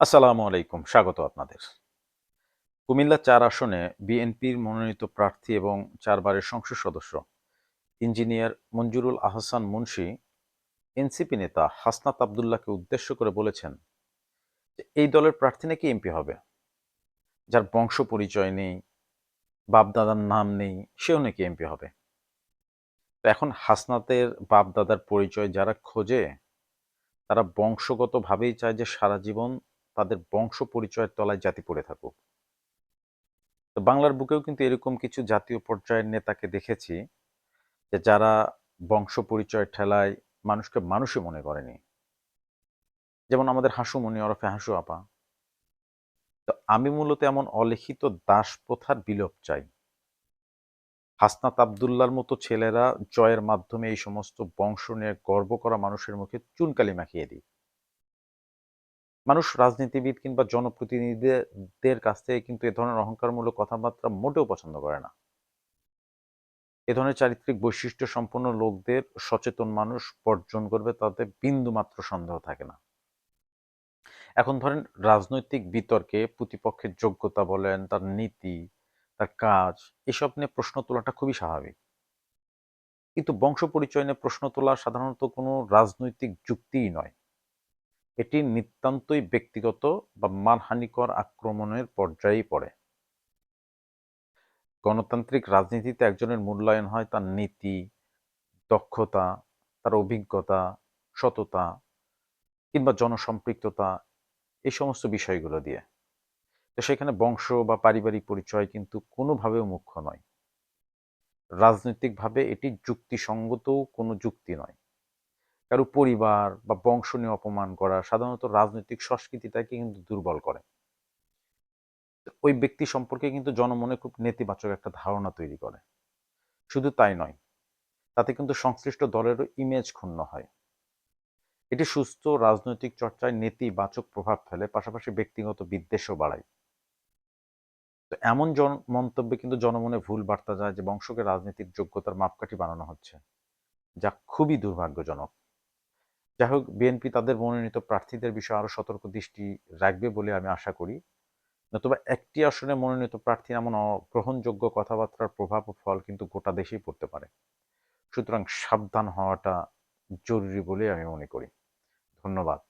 আসসালামু আলাইকুম, স্বাগত আপনাদের। কুমিল্লা চার আসনে বিএনপির মনোনীত প্রার্থী এবং চারবারের সংসদ সদস্য ইঞ্জিনিয়ার মঞ্জুরুল আহসান মুন্সি এনসিপি নেতা হাসনাত আবদুল্লাহকে উদ্দেশ্য করে বলেছেন যে, এই দলের প্রার্থী নাকি এমপি হবে? যার বংশ পরিচয় নেই, বাপদাদার নাম নেই, সেও নাকি এমপি হবে? তো এখন হাসনাতের বাপদাদার পরিচয় যারা খোঁজে, তারা বংশগতভাবেই চায় যে সারা জীবন তাদের বংশ পরিচয়ের তলায় জাতি পড়ে থাকুক। তো বাংলার বুকেও কিন্তু এরকম কিছু জাতীয় পর্যায়ের নেতাকে দেখেছি, যে যারা বংশ পরিচয় ঠেলায় মানুষকে মানুষই মনে করেনি। যেমন আমাদের হাসুমণি ওরফে হাসু আপা। তো আমি মূলত এমন অলিখিত দাস প্রথার বিলোপ চাই। হাসনাত আবদুল্লার মতো ছেলেরা জয়ের মাধ্যমে এই সমস্ত বংশ নিয়ে গর্ব করা মানুষের মুখে চুনকালি মাখিয়ে দিই। মানুষ রাজনীতিবিদ কিংবা জনপ্রতিনিধিদের কাছ থেকে কিন্তু এ ধরনের অহংকারমূলক কথাবার্তা মোটেও পছন্দ করে না। এ ধরনের চারিত্রিক বৈশিষ্ট্য সম্পন্ন লোকদের সচেতন মানুষ বর্জন করবে তাতে বিন্দু মাত্র সন্দেহ থাকে না। এখন ধরেন রাজনৈতিক বিতর্কে প্রতিপক্ষের যোগ্যতা বলেন, তার নীতি, তার কাজ, এসব নিয়ে প্রশ্ন তোলাটা খুবই স্বাভাবিক। কিন্তু বংশ পরিচয় নিয়ে প্রশ্ন তোলা সাধারণত কোনো রাজনৈতিক যুক্তিই নয়। এটি নিতান্তই ব্যক্তিগত বা মানহানিকর আক্রমণের পর্যায়েই পড়ে। গণতান্ত্রিক রাজনীতিতে একজনের মূল্যায়ন হয় তার নীতি, দক্ষতা, তার অভিজ্ঞতা, সততা কিংবা জনসম্পৃক্ততা, এই সমস্ত বিষয়গুলো দিয়ে। তো সেখানে বংশ বা পারিবারিক পরিচয় কিন্তু কোনোভাবেও মুখ্য নয়। রাজনৈতিকভাবে এটি যুক্তিসঙ্গতও কোনো যুক্তি নয়। কারও পরিবার বা বংশ নিয়ে অপমান করা সাধারণত রাজনৈতিক সংস্কৃতিটাকে কিন্তু দুর্বল করে। ওই ব্যক্তি সম্পর্কে কিন্তু জনমনে খুব নেতিবাচক একটা ধারণা তৈরি করে। শুধু তাই নয়, তাতে কিন্তু সংশ্লিষ্ট দলেরও ইমেজ ক্ষুণ্ণ হয়। এটি সুস্থ রাজনৈতিক চর্চায় নেতিবাচক প্রভাব ফেলে, পাশাপাশি ব্যক্তিগত বিদ্বেষও বাড়ায়। তো এমন জন, মন্তব্যে কিন্তু জনমনে ভুল বার্তা যায় যে বংশকে রাজনৈতিক যোগ্যতার মাপকাঠি বানানো হচ্ছে, যা খুবই দুর্ভাগ্যজনক। যাই হোক বিএনপি তাদের মনোনীত প্রার্থীদের বিষয়ে আরও সতর্ক দৃষ্টি রাখবে বলে আমি আশা করি। নতুবা একটি আসনে মনোনীত প্রার্থী এমন গ্রহণযোগ্য কথাবার্তার প্রভাব ও ফল কিন্তু গোটা দেশেই পড়তে পারে। সুতরাং সাবধান হওয়াটা জরুরি বলে আমি মনে করি। ধন্যবাদ।